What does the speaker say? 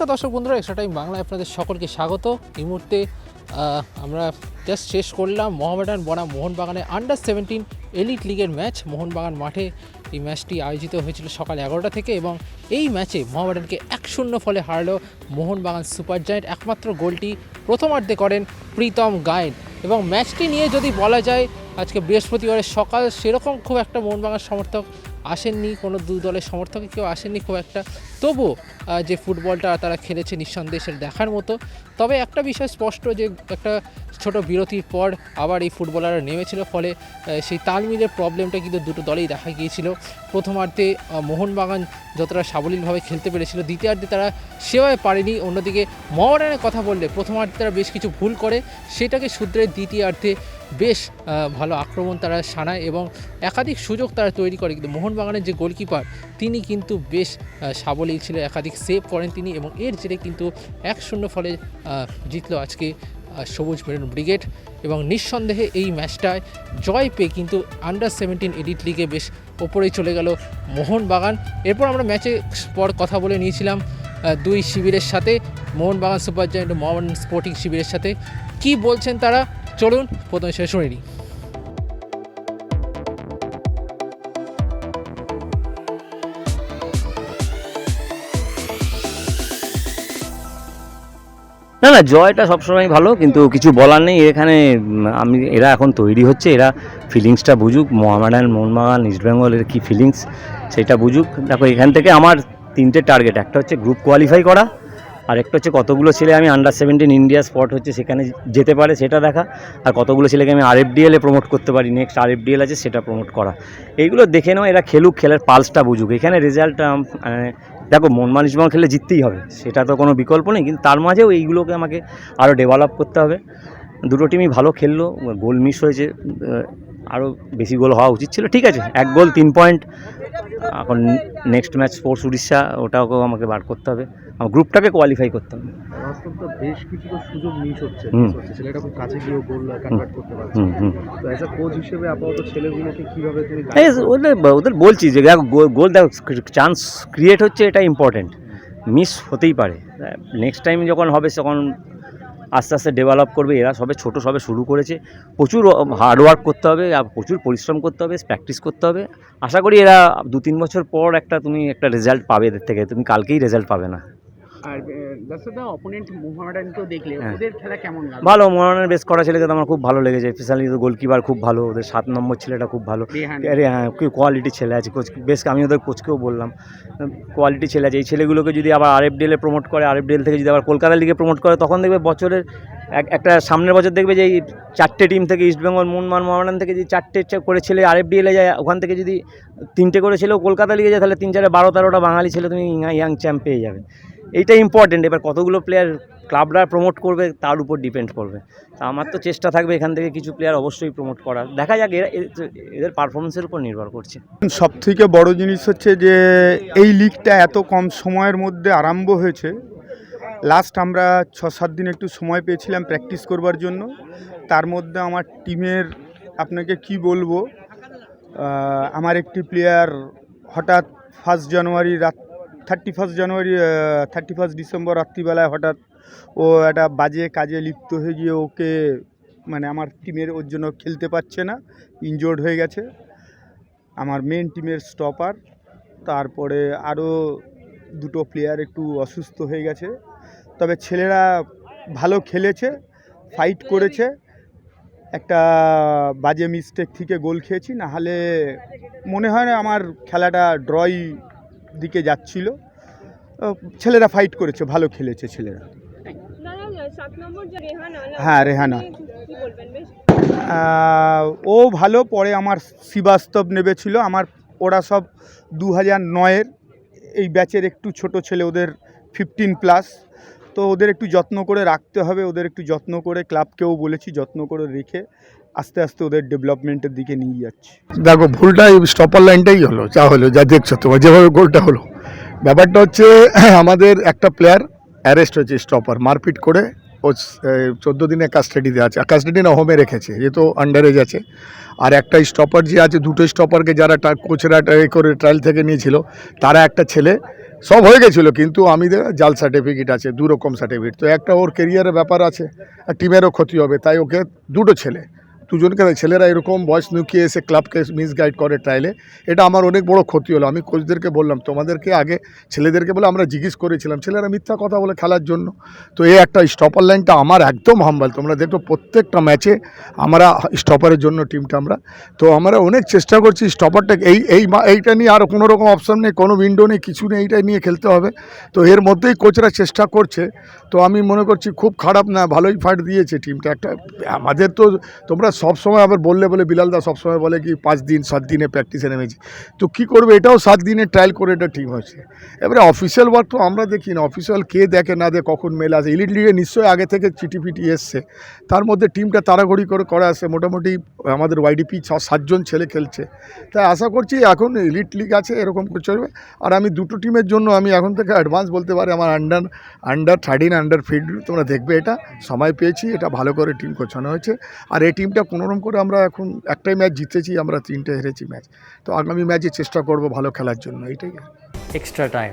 নমস্কার দর্শক বন্ধুরা, এক্সট্রা টাইম বাংলায় আপনাদের সকলকে স্বাগত। এই মুহূর্তে আমরা জাস্ট শেষ করলাম মোহামেডান বনাম মোহনবাগানের আন্ডার সেভেন্টিন এলিট লিগের ম্যাচ মোহনবাগান মাঠে এই ম্যাচটি আয়োজিত হয়েছিল সকাল এগারোটা থেকে এবং এই ম্যাচে মোহামেডানকে এক শূন্য ফলে হারলো মোহনবাগান সুপার জায়েন্ট। একমাত্র গোলটি প্রথমার্ধে করেন প্রীতম গায়েন। এবং ম্যাচটি নিয়ে যদি বলা যায়, আজকে বৃহস্পতিবারের সকাল, সেরকম খুব একটা মোহনবাগান সমর্থক আসেননি কোনো দু দলের সমর্থকে কেউ আসেননি খুব একটা। আহ, যে ফুটবলটা তারা খেলেছে নিঃসন্দেহে দেখার মতো। তবে একটা বিষয় স্পষ্ট যে একটা ছোট বিরতির পর আবার এই ফুটবলাররা নেমেছিল ফলে সেই তালমিলের প্রবলেমটা কিন্তু দুটো দলেই দেখা গিয়েছিল। প্রথমার্ধে মোহনবাগান যতটা সাবলীলভাবে খেলতে পেরেছিল দ্বিতীয়ার্ধে তারা সেভাবে পারেনি। অন্যদিকে মহারানের কথা বললে প্রথমার্ধে তারা বেশ কিছু ভুল করে সেটাকে শুধরে দ্বিতীয়ার্ধে বেশ ভালো আক্রমণ তারা সানায় এবং একাধিক সুযোগ তারা তৈরি করে। কিন্তু মোহনবাগানের যে গোলকিপার, তিনি কিন্তু বেশ সাবলীল ছিল, একাধিক সেভ করেন তিনি এবং এর জেরে কিন্তু এক শূন্য ফলে জিতলো আজকে সবুজ মেরুন ব্রিগেড এবং নিঃসন্দেহে এই ম্যাচটায় জয় পেয়ে কিন্তু আন্ডার সেভেন্টিন এডিট লিগে বেশ ওপরেই চলে গেল মোহনবাগান। এরপর আমরা ম্যাচে পর কথা বলে নিয়েছিলাম দুই শিবিরের সাথে, মোহনবাগান সুপার জায়েন্ট ও মোহামেডান স্পোর্টিং শিবিরের সাথে। কি বলছেন তারা? চলুন, প্রথমে সেটা শুনে নিই। না না, জয়টা সবসময় ভালো, কিন্তু কিছু বলার নেই। এখানে আমি, এরা এখন তৈরি হচ্ছে, এরা ফিলিংসটা বুঝুক। মোহামেডান মোহনবাগান ইস্টবেঙ্গলের কী ফিলিংস সেটা বুঝুক। দেখো, এখান থেকে আমার তিনটে টার্গেট একটা হচ্ছে গ্রুপ কোয়ালিফাই করা আর একটা হচ্ছে কতগুলো ছেলে আমি আন্ডার সেভেন্টিন ইন্ডিয়া স্পট হচ্ছে, সেখানে যেতে পারে সেটা দেখা। আর কতগুলো ছেলেকে আমি আরএফডিএলে প্রমোট করতে পারি নেক্সট আরএফডিএল আছে সেটা প্রমোট করা। এইগুলো দেখে নাও, এরা খেলুক, খেলার পালসটা বুঝুক। এখানে রেজাল্টটা দেখো মন মানুষ খেলে জিততেই হবে, সেটা তো কোনো বিকল্প নেই। কিন্তু তার মাঝেও এইগুলোকে আমাকে আরও ডেভেলপ করতে হবে। দুটো টিমই ভালো খেললো, গোল মিস হয়েছে আরও বেশি গোল হওয়া উচিত ছিল। ঠিক আছে, এক গোল, তিন পয়েন্ট এখন নেক্সট ম্যাচ স্পোর্টস উড়িষ্যা ওটাকেও আমাকে বার করতে হবে। গ্রুপটাকে কোয়ালিফাই করতে হবে। বেশ কিছু তো সুযোগ মিস হচ্ছে। ছেলেটা খুব কাছে গিয়েও গোল কনভার্ট করতে পারছে তো আ কোচ হিসেবে আপাতত ছেলেগুলোকে কীভাবে তুমি ওদের ওদের বলছি যে গোল দেখো চান্স ক্রিয়েট হচ্ছে এটা ইম্পর্টেন্ট মিস হতেই পারে। নেক্সট টাইম যখন হবে তখন আস্তে আস্তে ডেভেলপ করবে এরা। সবে ছোট সবে শুরু করেছে। প্রচুর হার্ডওয়ার্ক করতে হবে আর প্রচুর পরিশ্রম করতে হবে প্র্যাকটিস করতে হবে। আশা করি এরা দু তিন বছর পর একটা তুমি একটা রেজাল্ট পাবে এদের থেকে। তুমি কালকেই রেজাল্ট পাবে না। আর দাসদা অপোনেন্ট মোহামেডানকেও দেখলে হ্যাঁ। ওদের খেলা কেমন লাগল? ভালো মনোনয়নের বেশ করা ছেলেকে তো আমার খুব ভালো লেগেছে স্পেশালি তো গোলকিপার খুব ভালো ওদের সাত নম্বর ছেলেটা খুব ভালো। আরে হ্যাঁ কোয়ালিটি ছেলে আছে কোচ বেশ আমি ওদের কোচকেও বললাম কোয়ালিটি ছেলে আছে এই ছেলেগুলোকে যদি আবার আরএফডিএলে প্রমোট করে আরএফডিএল থেকে যদি আবার কলকাতা লিগে প্রমোট করে তখন দেখবে বছরের এক একটা সামনের বছর দেখবে যে এই চারটে টিম থেকে ইস্টবেঙ্গল মুনমান মোহামেডান থেকে যদি চারটে করে ছেলে আরএফডিএলে যায় ওখান থেকে যদি তিনটে করে ছেলেও কলকাতা লিগে যায় তাহলে তিন চারে বারো তেরোটা বাঙালি ছেলে তুমি ইয়াং চ্যাম্প পেয়ে যাবে। এইটা ইম্পর্টেন্ট এবার কতগুলো প্লেয়ার ক্লাবরা প্রমোট করবে, তার উপর ডিপেন্ড করবে। তা আমার তো চেষ্টা থাকবে এখান থেকে কিছু প্লেয়ার অবশ্যই প্রমোট করার। দেখা যাক, এরা এদের পারফরমেন্সের উপর নির্ভর করছে। সব থেকে বড় জিনিস হচ্ছে যে, এই লিগটা এত কম সময়ের মধ্যে আরম্ভ হয়েছে। লাস্ট আমরা ছ সাত দিন একটু সময় পেয়েছিলাম প্র্যাকটিস করবার জন্য। তার মধ্যে আমার টিমের আপনাকে কি বলব আমার একটি প্লেয়ার হঠাৎ ফার্স্ট জানুয়ারি রাত thirty first January thirty first December রাত্রিবেলায় হঠাৎ ও একটা বাজে কাজে লিপ্ত হয়ে গিয়ে ওকে মানে আমার টিমের ওর জন্য খেলতে পারছে না ইনজোর্ড হয়ে গেছে। আমার মেন টিমের স্টপার তারপরে আরও দুটো প্লেয়ার একটু অসুস্থ হয়ে গেছে। তবে ছেলেরা ভালো খেলেছে ফাইট করেছে। একটা বাজে মিস্টেক থেকে গোল খেয়েছি না হলে মনে হয় না আমার খেলাটা ড্রই দিকে যাচ্ছিল। ছেলেরা ফাইট করেছে ভালো খেলেছে ছেলেরা। হ্যাঁ, রেহানা। ও ভালো পরে আমার শ্রীবাস্তব নেবেছিল। আমার ওরা সব দু হাজার নয়ের এই ব্যাচের একটু ছোট ছেলে ওদের ফিফটিন প্লাস তো ওদের একটু যত্ন করে রাখতে হবে ওদের একটু যত্ন করে ক্লাবকেও বলেছি যত্ন করে রেখে আস্তে আস্তে ওদের ডেভেলপমেন্টের দিকে নিয়ে যাচ্ছি। দেখো, ভুলটা স্টপার লাইনটাই হলো, যা হলো, যা দেখছ তোমার, যেভাবে গোলটা হলো। ব্যাপারটা হচ্ছে, আমাদের একটা প্লেয়ার অ্যারেস্ট হয়েছে স্টপার মারপিট করে ও চোদ্দ দিনে কাস্টাডিতে আছে। কাস্টাডি না হোমে রেখেছে যেহেতু আন্ডার এজ আছে আর একটা স্টপার যে আছে দুটো স্টপারকে যারা কোচরা এ করে ট্রায়াল থেকে নিয়েছিল, তারা একটা ছেলে, সব হয়ে গেছিল, কিন্তু আমি জাল সার্টিফিকেট আছে দু রকম সার্টিফিকেট তো একটা ওর কেরিয়ারের ব্যাপার আছে, আর টিমেরও ক্ষতি হবে, তাই ওকে দুটো ছেলে। দুজনকে ছেলেরা এরকম বয়স নুকিয়ে এসে ক্লাবকে মিসগাইড করে ট্রাইলে এটা আমার অনেক বড় ক্ষতি হলো। আমি কোচদেরকে বললাম, তোমাদেরকে আগে ছেলেদেরকে বলে আমরা জিজ্ঞেস করেছিলাম, ছেলেরা মিথ্যা কথা বলে খেলার জন্য। তো এই একটা স্টপার লাইনটা আমার একদম হাম্বাল তোমরা দেখো প্রত্যেকটা ম্যাচে আমরা স্টপারের জন্য টিমটা আমরা। তো আমরা অনেক চেষ্টা করছি স্টপারটা এই এই এইটা নিয়ে আর কোনো রকম অপশন নেই, কোনো উইন্ডো নেই, কিছু নেই, এইটাই নিয়ে খেলতে হবে। তো এর মধ্যেই কোচরা চেষ্টা করছে। তো আমি মনে করছি খুব খারাপ না, ভালোই ফাইট দিয়েছে টিমটা একটা, আমাদের তো তোমরা সব সময় আবার বললে বলে বিলালদা সবসময় বলে কি পাঁচ দিন, সাত দিনে প্র্যাকটিসে নেমেছি। তো কি করবে? এটাও সাত দিনে ট্রায়াল করে এটা ঠিক হয়েছে। এবারে অফিসিয়াল ওয়ার্ক তো আমরা দেখি না। অফিসিয়াল কে দেখে না দেখে কখন মেল আসে। ইলিট লিগে নিশ্চয়ই আগে থেকে চিঠি ফিটি এসছে। তার মধ্যে টিমটা তাড়াঘড়ি করে, করা আছে মোটামুটি আমাদের ওয়াইডিপি ছ সাতজন ছেলে খেলছে। তাই আশা করছি এখন ইলিট লিগ আছে, এরকম চলবে। আর আমি দুটো টিমের জন্য আমি এখন থেকে অ্যাডভান্স বলতে পারি, আমার under under thirteen under fifteen তোমরা দেখবে এটা। সময় পেয়েছি, এটা ভালো করে টিম গোছানো হয়েছে। আর এই টিমটা কোনোরকম করে আমরা এখন একটাই ম্যাচ জিতেছি, আমরা তিনটে হেরেছি ম্যাচ তো আগামী ম্যাচে চেষ্টা করব ভালো খেলার জন্য এটাই এক্সট্রা টাইম